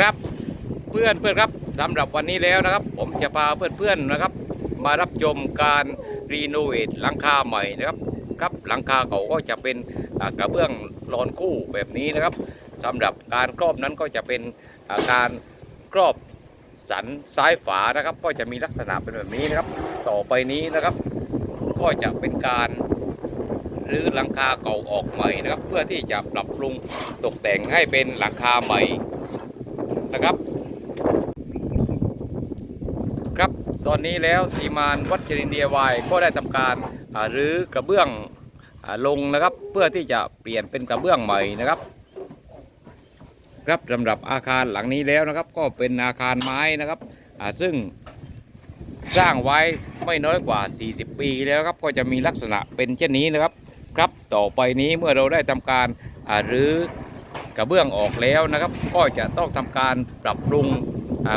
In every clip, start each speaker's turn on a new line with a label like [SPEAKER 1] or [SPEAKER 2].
[SPEAKER 1] ครับเพื่อนเพื่อนครับสำหรับวันนี้แล้วนะครับ ผมจะพาเพื่อนเพื่อนนะครับ มารับชมการรีโนเวทหลังคาใหม่นะครับครับหลังคาเก่าก็จะเป็นกระเบื้องลอนคู่แบบนี้นะครับสำหรับการครอบนั้นก็จะเป็นการครอบสันซ้ายฝานะครับ ก็จะมีลักษณะเป็นแบบนี้นะครับ ต่อไปนี้นะครับ ก็จะเป็นการรื้อหลังคาเก่าออกใหม่นะครับ เพื่อที่จะปรับปรุงตกแต่งให้เป็นหลังคาใหม่ นะครับ ครับตอนนี้แล้วทีมงานวัดชรินเดียวายก็ได้ทำการรื้อกระเบื้องอลงนะครับ เพื่อที่จะเปลี่ยนเป็นกระเบื้องใหม่นะครับ ครับสำหรับอาคารหลังนี้แล้วนะครับ ก็เป็นอาคารไม้นะครับซึ่งสร้างไว้ไม่น้อยกว่า 40 ปีแล้วครับก็จะมีลักษณะเป็นเช่นนี้นะครับ ครับต่อไปนี้เมื่อเราได้ทำการอ่ารื้อ กระเบื้องออกแล้วนะครับ ก็จะต้องทำการปรับปรุง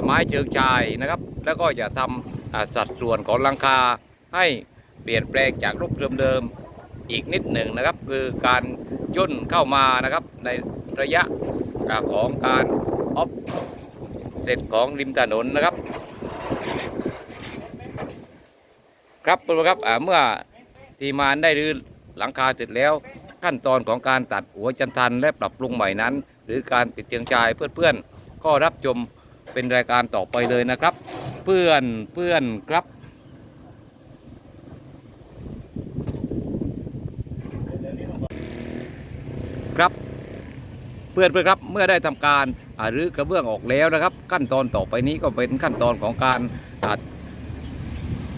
[SPEAKER 1] ไม้เชิงชายนะครับ แล้วก็จะทำอ่าสัดส่วนของหลังคาให้เปลี่ยนแปลงจากรูปเดิมๆอีกนิดหนึ่งนะครับ คือการย่นเข้ามานะครับในระยะของการออฟเสร็จของริมถนนนะครับ ครับเป็นไงครับเมื่อทีมงานได้รื้อหลังคาเสร็จแล้ว ขั้นตอนของการตัดหัวจันทันและปรับปรุงใหม่นั้น หรือการติดเตียงชายเพื่อนๆก็รับชมเป็นรายการต่อไปเลยนะครับ เพื่อนเพื่อนครับครับเพื่อนเพื่อนครับเมื่อได้ทำการอ่ารื้อกระเบื้องออกแล้วนะครับ ขั้นตอนต่อไปนี้ก็เป็นขั้นตอนของการอ่า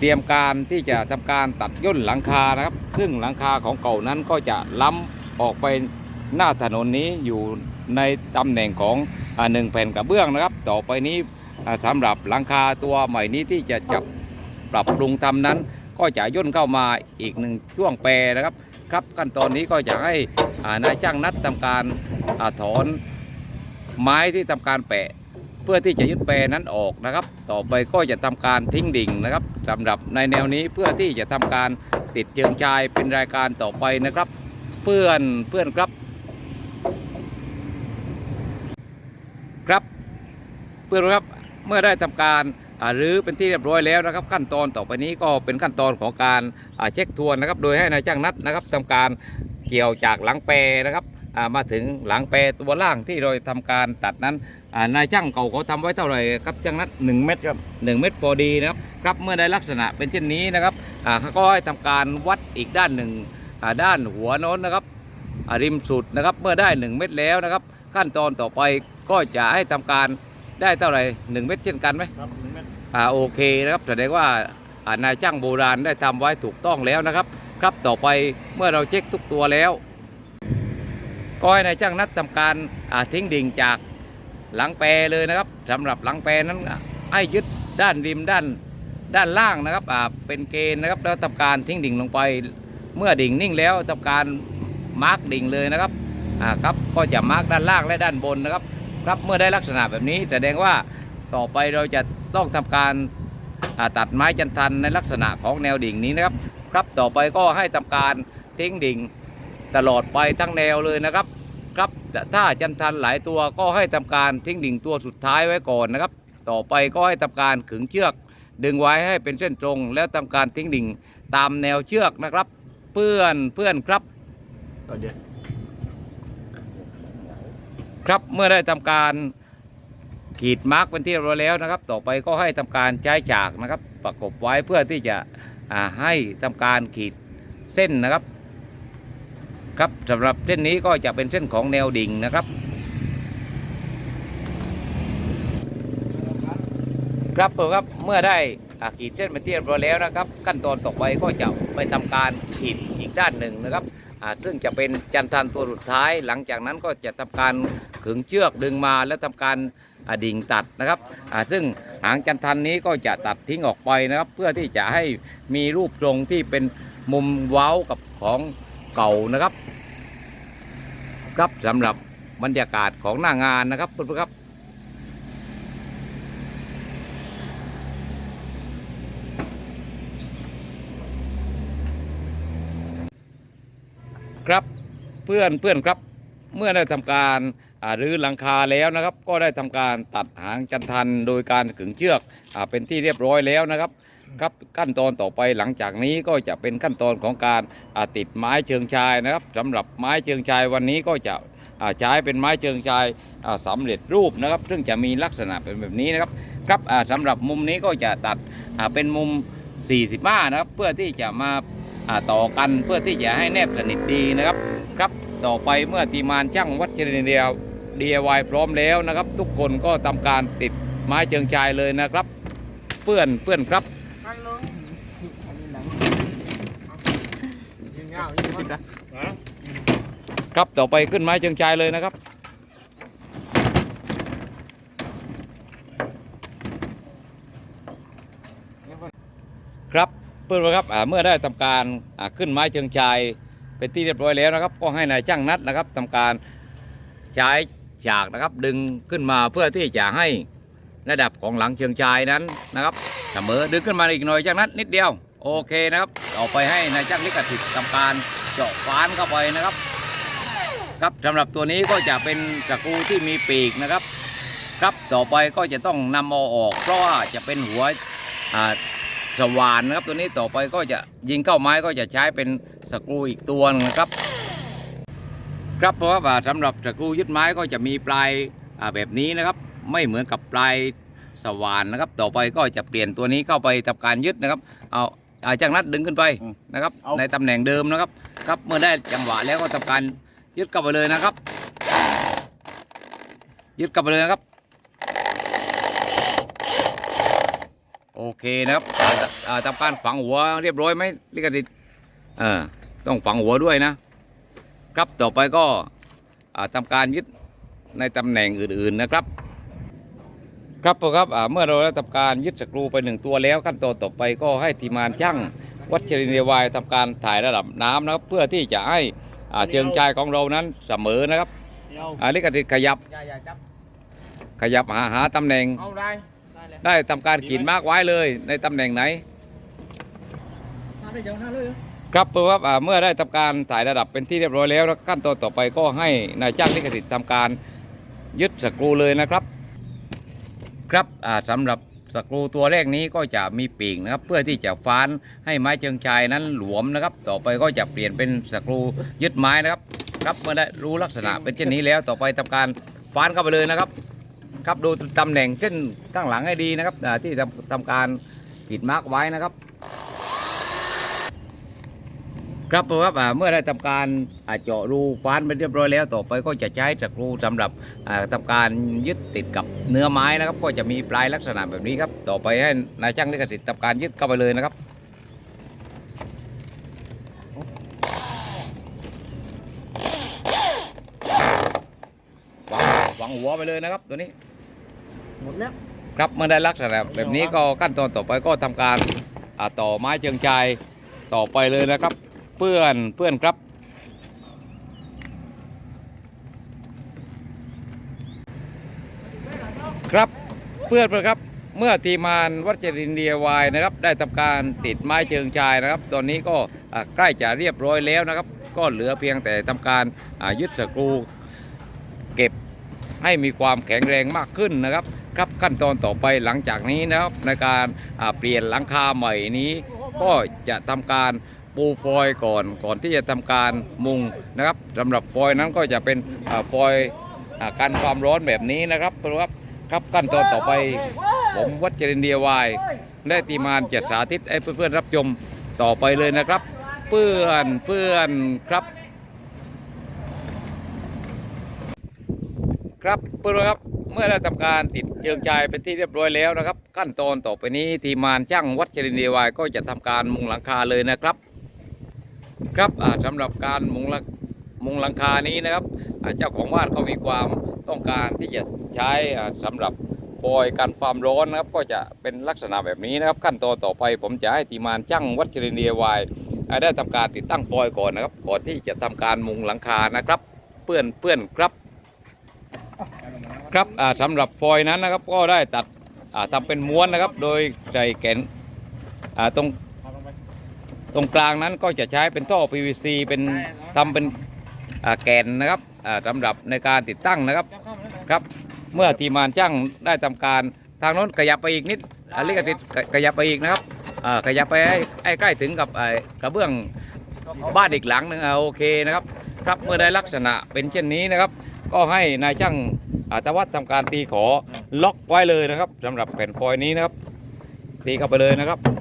[SPEAKER 1] เตรียมการที่จะทำการตัดย่นหลังคานะครับ ซึ่งหลังคาของเก่านั้นก็จะล้ำออกไปหน้าถนนนี้อยู่ในตำแหน่งของหนึ่งแผ่นกระเบื้องนะครับ ต่อไปนี้อ่าสำหรับหลังคาตัวใหม่นี้ที่จะจับปรับปรุงทำนั้น ก็จะย่นเข้ามาอีกหนึ่งช่วงแปรนะครับ ครับขั้นตอนนี้ก็จะให้นายช่างนัดทำการอถอนไม้ที่ทำการแปะ เพื่อที่จะยึดแปรนั้นออกนะครับ ต่อไปก็จะทำการทิ้งดิ่งนะครับสำหรับในแนวนี้เพื่อที่จะทำการติดเชิงชายเป็นรายการต่อไปนะครับ เพื่อนเพื่อนครับ ครับเพื่อนครับเมื่อได้ทำการอ่ารื้อเป็นที่เรียบร้อยแล้วนะครับ ขั้นตอนต่อไปนี้ก็เป็นขั้นตอนของการเช็คทวนนะครับ โดยให้นายจ้างนัดนะครับทำการเกี่ยวจากหลังแปรนะครับมาถึงหลังแปรตัวล่างที่เราทำการตัดนั้น นายช่างเก่าเขาทำไว้เท่าไหร่ครับจ้างนัด
[SPEAKER 2] 1เม็ดครับ
[SPEAKER 1] หนึ่งเม็ดพอดีนะครับครับเมื่อได้ลักษณะเป็นเช่นนี้นะครับอ่าเขาก็ให้ทำการวัดอีกด้านหนึ่งอ่าด้านหัวโน้นนะครับอ่าริมสุดนะครับเมื่อได้ 1 เม็ดแล้วนะครับ ขั้นตอนต่อไปก็จะให้ทำการได้เท่าไหร่หนึ่งเม็ดเช่นกันไหม
[SPEAKER 2] ครับ1เม็ด
[SPEAKER 1] อ่าโอเคนะครับแสดงว่าอ่านายช่างโบราณได้ทำไว้ถูกต้องแล้วนะครับ ครับต่อไปเมื่อเราเช็คทุกตัวแล้ว ก็ให้นายช่างนัดทำการอ่าทิ้งดิ่งจาก หลังแปรเลยนะครับสำหรับหลังแปรนั้นให้ยึดด้านริมด้านด้านล่างนะครับเป็นเกณฑ์นะครับแล้วทำการทิ้งดิ่งลงไป เมื่อดิ่งนิ่งแล้วทำการมาร์กดิ่งเลยนะครับอ่าครับก็จะมาร์กด้านล่างและด้านบนนะครับ ครับเมื่อได้ลักษณะแบบนี้แสดงว่าต่อไปเราจะต้องทำการตัดไม้จันทันในลักษณะของแนวดิ่งนี้นะครับ ครับต่อไปก็ให้ทำการทิ้งดิ่งตลอดไปทั้งแนวเลยนะครับ ถ้าจันทันหลายตัวก็ให้ทำการทิ้งดิ่งตัวสุดท้ายไว้ก่อนนะครับ ต่อไปก็ให้ทำการขึงเชือก ดึงไว้ให้เป็นเส้นตรง แล้วทำการทิ้งดิ่งตามแนวเชือกนะครับ เพื่อนเพื่อนครับครับเมื่อได้ทำการขีดมาร์กเป็นที่เรียบร้อยแล้วนะครับ ต่อไปก็ให้ทำการใช้ฉากนะครับ ประกบไว้เพื่อที่จะให้ทำการขีดเส้นนะครับ ครับสำหรับเส้นนี้ก็จะเป็นเส้นของแนวดิ่งนะครับ ครับผมครับเมื่อได้ขีดเส้นเป็นที่เรียบร้อยแล้วนะครับ ขั้นตอนต่อไปก็จะไปทำการขีดอีกด้านหนึ่งนะครับซึ่งจะเป็นจันทันตัวสุดท้าย หลังจากนั้นก็จะทำการขึงเชือกดึงมาแล้วทำการดิ่งตัดนะครับซึ่งหางจันทันนี้ก็จะตัดทิ้งออกไปนะครับ เพื่อที่จะให้มีรูปทรงที่เป็นมุมเว้ากับของเก่านะครับ ครับสำหรับบรรยากาศของหน้างานนะครับเพื่อนๆครับ ครับเพื่อนเพื่อนครับเมื่อได้ทำการรื้อหลังคาแล้วนะครับ ก็ได้ทำการตัดหางจันทันโดยการขึงเชือกอเป็นที่เรียบร้อยแล้วนะครับ ครับขั้นตอนต่อไปหลังจากนี้ก็จะเป็นขั้นตอนของการาติดไม้เชิงชายนะครับสำหรับไม้เชิงชายวันนี้ก็จะใช้เป็นไม้เชิงชายาสำเร็จรูปนะครับ ซึ่งจะมีลักษณะเป็นแบบนี้นะครับครับอ่าสำหรับมุมนี้ก็จะตัดเป็นมุม 45 นะครับ เพื่อที่จะมาาต่อกันเพื่อที่จะให้แนบสนิทดีนะครับ ครับต่อไปเมื่อทีมงานช่างวัชรินเดียว DIY พร้อมแล้วนะครับ ทุกคนก็ทำการติดไม้เชิงชายเลยนะครับ เพื่อนเพื่อนครับ
[SPEAKER 2] อันนี้หนังยิงเงายิงมัน
[SPEAKER 1] ครับต่อไปขึ้นไม้เชิงชายเลยนะครับ ครับเพื่อนครับอ่าเมื่อได้ทำการอ่าขึ้นไม้เชิงชายเป็นที่เรียบร้อยแล้วนะครับ ก็ให้นายช่างนัดนะครับทำการใช้ฉากนะครับ ดึงขึ้นมาเพื่อที่จะให้ ระดับของหลังเชิงชายนั้นนะครับเสมอดึงขึ้นมาอีกหน่อยช่างนัดนิดเดียว โอเคนะครับต่อไปให้นายช่างลิขสิทธิ์ทำการเจาะฟานเข้าไปนะครับ ครับสำหรับตัวนี้ก็จะเป็นตะกูที่มีปีกนะครับ ครับต่อไปก็จะต้องนำเอาออก เพราะว่าจะเป็นหัวสว่านนะครับ ตัวนี้ต่อไปก็จะยิงเข้าไม้ก็จะใช้เป็นสกรูอีกตัวหนึงนะครับ ครับเพราะว่าสำหรับสกรูยึดไม้ก็จะมีปลายแบบนี้นะครับ ไม่เหมือนกับปลายสว่านนะครับ ต่อไปก็จะเปลี่ยนตัวนี้เข้าไปทำการยึดนะครับ เอาอาจากนัดดึงขึ้นไปนะครับ ในตำแหน่งเดิมนะครับ ครับเมื่อได้จังหวะแล้วก็ทำการยึดกลับไปเลยนะครับ ยึดกลับไปเลยนะครับ โอเคนะครับอ่าอ่าทำการฝังหัวเรียบร้อยไหมลิขสิทธิ์เออต้องฝังหัวด้วยนะครับต่อไปก็อ่าทำการยึดในตำแหน่งอื่น ๆนะครับ ครับผมครับอ่าเมื่อเราได้ทำการยึดสกรูไปหนึ่งตัวแล้ว ขั้นตอนต่อไปก็ให้ทีมงานช่างวัชรินทร์เดวายทำการถ่ายระดับน้ำนะครับ เพื่อที่จะให้อ่าเชิงชายของเรานั้นเสมอนะครับ
[SPEAKER 2] เดียว
[SPEAKER 1] อ่าลิขสิทธิ์ขยับ
[SPEAKER 2] อย่าอย่าจับ
[SPEAKER 1] ขยับหาหาตำแหน่ง
[SPEAKER 2] เอาได้ได้เลย
[SPEAKER 1] ได้ทำการขีดมาร์กไว้เลยในตำแหน่งไหน
[SPEAKER 2] มาได้เดี๋ยวหน้าเลย
[SPEAKER 1] ครับเพื่อว่าอ่าเมื่อได้ทำการถ่ายระดับเป็นที่เรียบร้อยแล้วแล้วขั้นตอนต่อไปก็ให้นายจ้างลิขสิทธิ์ทำการยึดสกรูเลยนะครับ ครับอ่าสำหรับสกรูตัวแรกนี้ก็จะมีปีกนะครับเพื่อที่จะฟ้านให้ไม้เชิงชายนั้นหลวมนะครับ ต่อไปก็จะเปลี่ยนเป็นสกรูยึดไม้นะครับครับเมื่อได้รู้ลักษณะเป็นเช่นนี้แล้วต่อไปทำการฟ้านเข้าไปเลยนะครับ ครับดูตำแหน่งเส้นข้างหลังให้ดีนะครับที่ทำทำการขีดมาร์กไว้นะครับ ครับผมครับอ่าเมื่อได้ทำการอ่าเจาะรูฟ้านไปเรียบร้อยแล้ว ต่อไปก็จะใช้สกรูสำหรับอ่าทำการยึดติดกับเนื้อไม้นะครับ ก็จะมีปลายลักษณะแบบนี้ครับ ต่อไปให้นายช่างลิขสิทธิ์ทำการยึดเข้าไปเลยนะครับวางวางหัวไปเลยนะครับตัวนี้
[SPEAKER 2] หมดแล้ว
[SPEAKER 1] ครับเมื่อได้ลักษณะแบบนี้ก็ขั้นตอนต่อไปก็ทำการอ่าต่อไม้เชิงชายต่อไปเลยนะครับ เพื่อนเพื่อนครับ ครับเพื่อนเพื่อนครับเมื่อทีมงานวัชรินเดียวายนะครับ ได้ทำการติดไม้เชิงชายนะครับ ตอนนี้ก็ใกล้จะเรียบร้อยแล้วนะครับ ก็เหลือเพียงแต่ทำการยึดสกรูเก็บให้มีความแข็งแรงมากขึ้นนะครับครับขั้นตอนต่อไปหลังจากนี้นะครับในการเปลี่ยนหลังคาใหม่นี้ ก็จะทำการ ปูฟอยก่อนก่อนที่จะทำการมุงนะครับสำหรับฟอยนั้นก็จะเป็นอฟอยอกันความร้อนแบบนี้นะครับครับครับขั้นตอนต่อไปผมวัชรินเดียวายได้ตีมานจะสาธิตให้เพื่อนๆรับชมต่อไปเลยนะครับ เพื่อนเพื่อนครับครับเพื่อนครับเมื่อได้ทำการติดเชิงชายเป็นที่เรียบร้อยแล้วนะครับ ขั้นตอนต่อไปนี้ทีมงานช่างวัชรินทร์เดวายก็จะทำการมุงหลังคาเลยนะครับ ครับอ่าสำหรับการมุงหลังมุงหลังคานี้นะครับเจ้าของบ้านเขามีความต้องการที่จะใช้อ่าสำหรับฟอยกันความร้อนนะครับ ก็จะเป็นลักษณะแบบนี้นะครับ ขั้นตอนต่อไป ผมจะให้ทีมงานช่างวัชรินทร์เดวายได้ทำการติดตั้งฟอยก่อนนะครับ ก่อนที่จะทำการมุงหลังคานะครับ เพื่อนเพื่อนครับครับอ่าสำหรับฟอยนั้นนะครับก็ได้ตัดอ่าทำเป็นม้วนนะครับ โดยใส่แกนตรง ตรงกลางนั้นก็จะใช้เป็นท่อ PVC เป็นทำเป็นอ่าแกนนะครับอ่าสำหรับในการติดตั้งนะครับ
[SPEAKER 2] จับเข้ามาแล้ว
[SPEAKER 1] ครับเมื่อทีมงานช่างได้ทำการทางโน้นขยับไปอีกนิดอลิกติดขยับไปอีกนะครับอ่าขยับไปให้ให้ใกล้ถึงกับไอ้กระเบื้องบ้านอีกหลังหนึงอ่าโอเคนะครับครับเมื่อได้ลักษณะเป็นเช่นนี้นะครับ ก็ให้นายช่างอาตวัฒน์ทำการตีขอล็อกไว้เลยนะครับสำหรับแผ่นฟอยล์นี้นะครับ ตีเข้าไปเลยนะครับครับ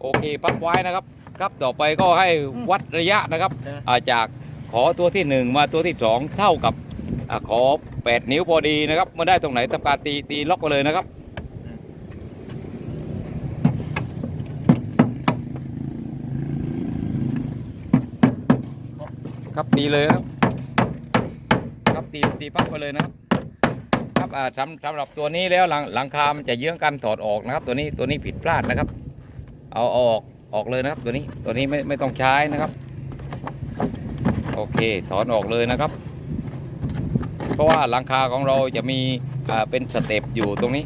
[SPEAKER 1] โอเคพับไว้นะครับ ครับต่อไปก็ให้วัดระยะนะครับอ่าจากขอตัวที่ 1 มาตัวที่ 2 เท่ากับอาขอ 8 นิ้วพอดีนะครับเมื่อได้ตรงไหนทำการตีตีล็อกไปเลยนะครับครับตีเลยครับครับตีตีพับไปเลยนะครับครับอ่าสำสำหรับตัวนี้แล้วหลังหลังคามันจะเยื้องกันถอดออกนะครับ ตัวนี้ตัวนี้ผิดพลาดนะครับ เอาออกออกเลยนะครับตัวนี้ตัวนี้ไม่ไม่ต้องใช้นะครับ โอเคถอนออกเลยนะครับ เพราะว่าหลังคาของเราจะมีเป็นสเต็ปอยู่ตรงนี้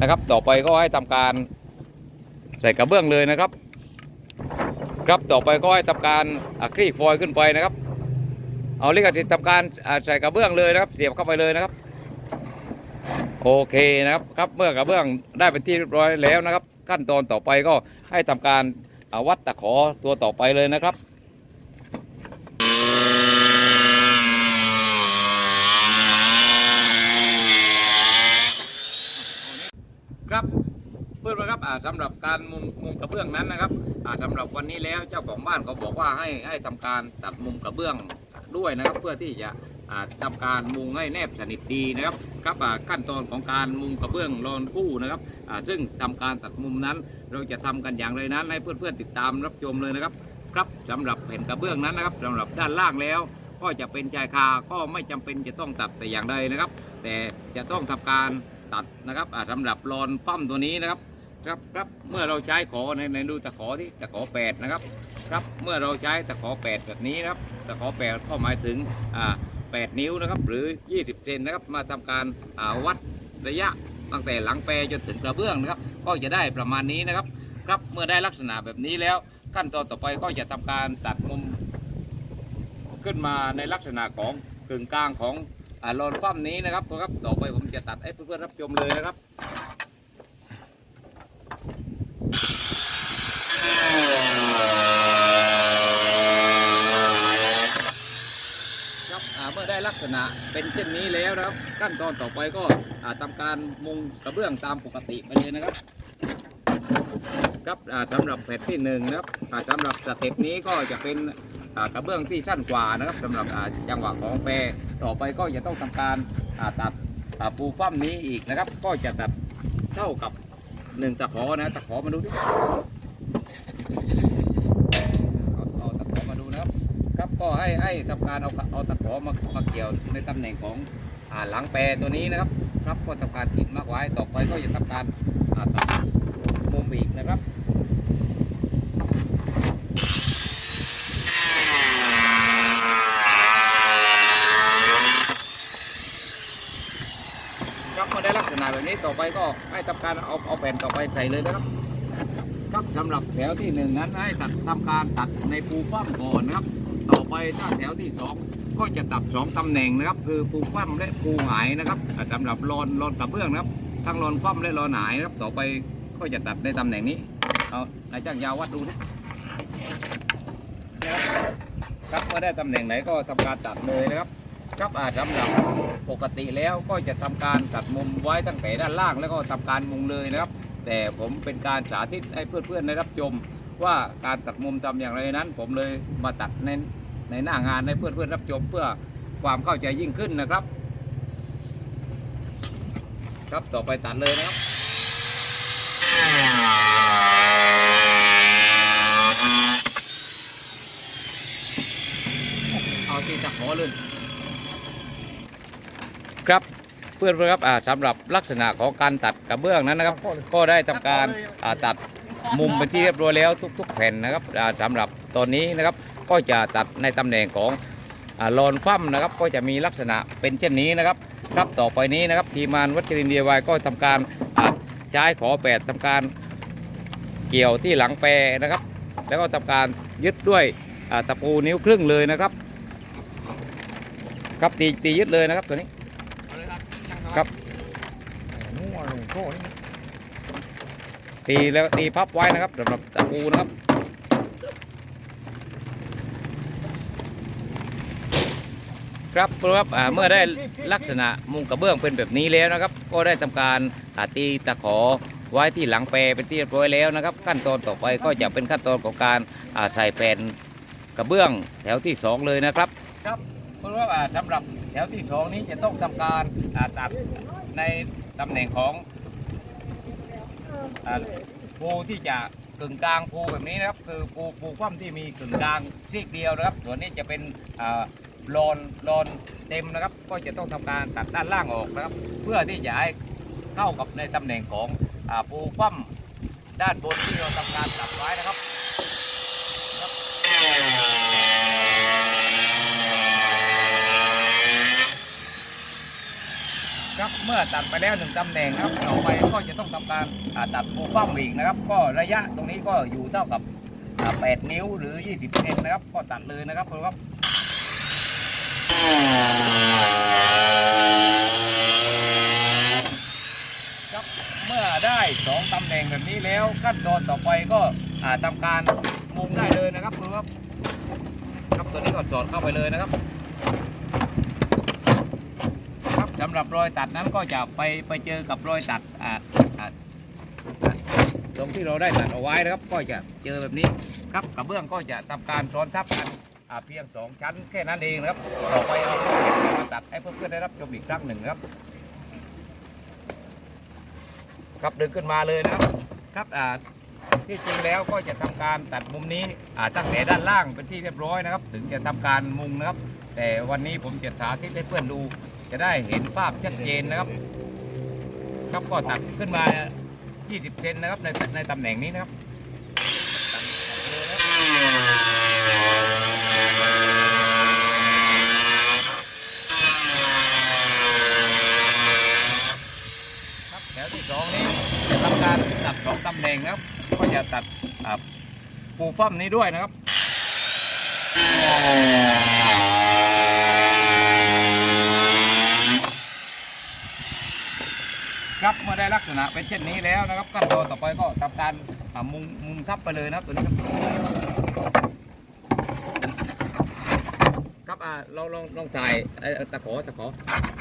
[SPEAKER 1] นะครับ ต่อไปก็ให้ทำการใส่กระเบื้องเลยนะครับ ครับต่อไปก็ให้ทำการอ่าคลี่ฟอยขึ้นไปนะครับ เอาลิขสิทธิ์ทำการใส่กระเบื้องเลยนะครับ เสียบเข้าไปเลยนะครับ โอเคนะครับครับเมื่อกระเบื้องได้เป็นที่เรียบร้อยแล้วนะครับ ขั้นตอนต่อไปก็ให้ทำการอาวัดตะขอตัวต่อไปเลยนะครับครับเพื่อนครับอ่าสำหรับการมุงมุงกระเบื้องนั้นนะครับอ่าสำหรับวันนี้แล้วเจ้าของบ้านเขาบอกว่าให้ให้ทำการตัดมุมกระเบื้องด้วยนะครับ เพื่อที่จะ ทำการมุงให้แนบสนิทดีนะครับครับขั้นตอนของการมุงกระเบื้องรอนคู่นะครับซึ่งทำการตัดมุมนั้น เราจะทำกันอย่างไรนั้นให้เพื่อนๆติดตามรับชมเลยนะครับ ครับสำหรับแผ่นกระเบื้องนั้นนะครับสำหรับด้านล่างแล้ว ก็จะเป็นชายคาก็ไม่จำเป็นจะต้องตัดแต่อย่างใดนะครับ แต่จะต้องทำการตัดนะครับอ่าสำหรับรอนฟั่มตัวนี้นะครับครับครับเมื่อเราใช้ขอในในดูตะขอที่ตะขอแปดนะครับ ครับเมื่อเราใช้ตะขอแปดแบบนี้นะครับตะขอแปดก็หมายถึงอ่า แปดนิ้วนะครับหรือ 20เซนนะครับมาทำการาวัดระยะตั้งแต่หลังแปรจนถึงกระเบื้องนะครับ ก็จะได้ประมาณนี้นะครับ ครับเมื่อได้ลักษณะแบบนี้แล้วขั้นตอนต่อไปก็จะทำการตัดมุมขึ้นมาในลักษณะของกึ่งกลางของอ่าโลนฟั่มนี้นะครับครับต่อไปผมจะตัดให้เพื่อนๆรับชมเลยนะครับครับอ่าเมื่อได้ลัก ษณะเป็นเช่นนี้แล้วนะครับ ขั้นตอนต่อไปก็อ่าทำการมุงกระเบื้องตามปกติไปเลยนะครับ ครับอ่าสำหรับแผ่นที่หนึ่งนะครับอ่าสำหรับสเต็ปนี้ก็จะเป็นกระเบื้องที่สั้นกว่านะครับสำหรับจังหวะของแปรต่อไปก็จะต้องทำการตัดปูฟั่มนี้อีกนะครับ ก็จะตัดเท่ากับหนึ่งตะขอนะตะขอมาดูดิเอาเอาตะขอมาดูนะครับ ครับ ก็ให้ให้ทำการเอาเอาตะขอมามาเกี่ยวในตำแหน่งของอ่าหลังแปรตัวนี้นะครับครับก็ทำการขีดมากไว้ต่อไปก็จะทำการอ่าตัดมุมอีกนะครับครับเมื่อได้ลักษณะแบบนี้ต่อไปก็ให้ทำการเอาเอาแผ่นต่อไปใส่เลยนะครับครับสำหรับแถวที่หนึ่งนั้นให้ตัดทำการตัดในปูฟ้ามก่อนนะครับ ไปถ้าแถวที่สองก็จะตัดสองตำแหน่งนะครับ คือปูฟ้ามและปูหงายนะครับอ่าสำหรับรอนรอนกระเบื้องนะครับ ทั้งรอนฟ้ามและรอนหงายนะครับ ต่อไปก็จะตัดในตำแหน่งนี้เอานายจ้างยาววัดดูดิครับเมื่อได้ตำแหน่งไหนก็ทำการตัดเลยนะครับครับอาสำหรับปกติแล้วก็จะทำการตัดมุมไว้ตั้งแต่ด้านล่าง แล้วก็ทำการมุงเลยนะครับ แต่ผมเป็นการสาธิตให้เพื่อนๆได้รับชมว่าการตัดมุมทำอย่างไรนั้น ผมเลยมาตัดใน ในหน้างานให้เพื่อนๆรับชมเพื่อความเข้าใจยิ่งขึ้นนะครับ ครับต่อไปตัดเลยนะครับเอาที่ตะขอเลยครับเพื่อนๆครับอ่าสำหรับลักษณะของการตัดกระเบื้องนั้นนะครับ ก็ได้ทำการอ่าตัดมุมเป็นที่เรียบร้อยแล้วทุก ๆ แผ่นนะครับอ่าสำหรับตอนนี้นะครับ ก็จะตัดในตำแหน่งของอ่าลอนฟั่มนะครับก็จะมีลักษณะเป็นเช่นนี้นะครับครับต่อไปนี้นะครับทีมงานวัชรินทร์เดียวายก็ทำการอ่าใช้ขอแปดทำการเกี่ยวที่หลังแปรนะครับ แล้วก็ทำการยึดด้วยอ่าตะปูนิ้วครึ่งเลยนะครับ ครับตีตียึดเลยนะครับตัวนี้
[SPEAKER 2] เอาเลยครับช่าง
[SPEAKER 1] ครับ
[SPEAKER 2] นู่นลงโซ่นี่
[SPEAKER 1] ตีแล้วตีพับไว้นะครับสำหรับตะปูนะครับ ครับครับอ่าเมื่อได้ลักษณะมุงกระเบื้องเป็นแบบนี้แล้วนะครับ ก็ได้ทำการตีตะขอไว้ที่หลังแปรเป็นที่เรียบร้อยแล้วนะครับ ขั้นตอนต่อไปก็จะเป็นขั้นตอนของการใส่แผ่นกระเบื้องแถวที่สองเลยนะครับครับเพราะว่าอ่าสำหรับแถวที่สองนี้จะต้องทำการตัดในตำแหน่งของภูที่จะกึ่งกลางภูแบบนี้นะครับ คือภูภูคว่ำที่มีกึ่งกลางซีกเดียวนะครับ ส่วนนี้จะเป็น อ่าโลนโลนเต็มนะครับ ก็จะต้องทำการตัดด้านล่างออกนะครับ เพื่อที่จะให้เข้ากับในตำแหน่งของอ่าภูคว่ำด้านบนที่เราทำการตัดไว้นะครับครับเมื่อตัดไปแล้วหนึ่งตำแหน่งนะครับต่อไปก็จะต้องทำการตัดปูฟ้ามอีกนะครับ ก็ระยะตรงนี้ก็อยู่เท่ากับ8นิ้วหรือ 20เซนนะครับ ก็ตัดเลยนะครับครับครับ เมื่อได้สองตำแหน่งแบบนี้แล้วขั้นตอนต่อไปก็อาทำการมุงได้เลยนะครับครับครับตัวนี้ก็สอดเข้าไปเลยนะครับครับสำหรับรอยตัดนั้นก็จะไปไปเจอกับรอยตัดอ่าตรงที่เราได้ตัดเอาไว้นะครับ ก็จะเจอแบบนี้ครับกระเบื้องก็จะทำการซ้อนทับกัน อ่าเพียงสองชั้นแค่นั้นเองนะครับต่อไปเอามาตัดให้เพื่อนๆได้รับชมอีกครั้งหนึ่งนะครับ ครับดึงขึ้นมาเลยนะครับครับอ่าที่จริงแล้วก็จะทำการตัดมุมนี้อ่าตั้งแต่ด้านล่างเป็นที่เรียบร้อยนะครับ ถึงจะทำการมุงนะครับ แต่วันนี้ผมจะสาธิตให้เพื่อนดู จะได้เห็นภาพชัดเจนนะครับ ครับก็ตัดขึ้นมา 20 เซนนะครับในในตำแหน่งนี้นะครับตัดเลยนะครับครับแถวที่สองนี้จะทำการ ตัดสองตำแหน่งนะครับ ก็จะตัดปูฟ้อมนี้ด้วยนะครับครับเมื่อได้ลักษณะเป็นเช่นนี้แล้วนะครับขั้นตอนต่อไปก็ทำการมุงมุงทับไปเลยนะครับตัวนี้ครับครับอ่าเราลองลองถ่ายเอ่อตะขอตะขอ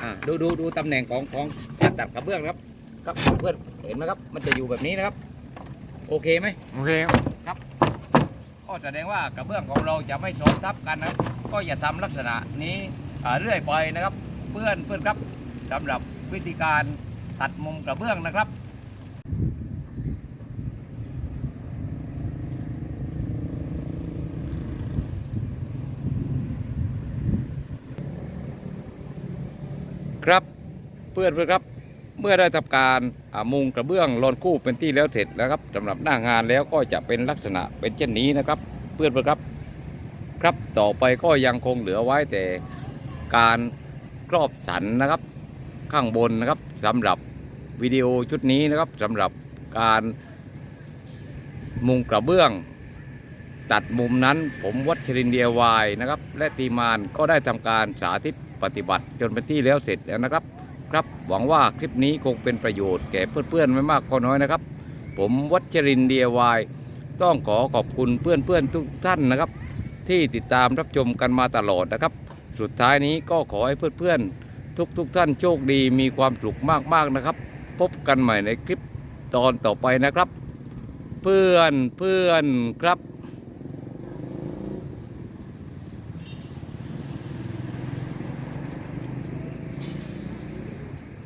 [SPEAKER 1] อ่าดูดูดูตำแหน่งของของตัดกระเบื้องนะครับ ครับเพื่อนเห็นไหมครับ มันจะอยู่แบบนี้นะครับ โอเคไหม
[SPEAKER 2] โอเค
[SPEAKER 1] ก็แสดงว่ากระเบื้องของเราจะไม่ซ้อนทับกันนะครับ ก็อย่าทำลักษณะนี้อ่าเรื่อยไปนะครับ เพื่อนเพื่อนครับสำหรับวิธีการตัดมุมกระเบื้องนะครับครับเพื่อนเพื่อนครับ เมื่อได้ทำการมุงกระเบื้องลอนคู่เป็นที่แล้วเสร็จแล้วครับสำหรับหน้างานแล้วก็จะเป็นลักษณะเป็นเช่นนี้นะครับ เพื่อนเพื่อนครับครับต่อไปก็ยังคงเหลือไว้แต่การครอบสันนะครับ ข้างบนนะครับสำหรับวิดีโอชุดนี้นะครับสำหรับการมุงกระเบื้อง ตัดมุมนั้นผมวัชรินเดียวายนะครับ และทีมานก็ได้ทำการสาธิตปฏิบัติจนเป็นที่แล้วเสร็จแล้วนะครับ ครับ หวังว่าคลิปนี้คงเป็นประโยชน์แก่เพื่อนๆไม่มากก็น้อยนะครับ ผมวัชรินเดียวายต้องขอขอบคุณเพื่อนๆทุกท่านนะครับ ที่ติดตามรับชมกันมาตลอดนะครับ สุดท้ายนี้ก็ขอให้เพื่อนๆ ทุกๆท่านโชคดีมีความสุขมากๆนะครับ พบกันใหม่ในคลิปตอนต่อไปนะครับ เพื่อนเพื่อนครับ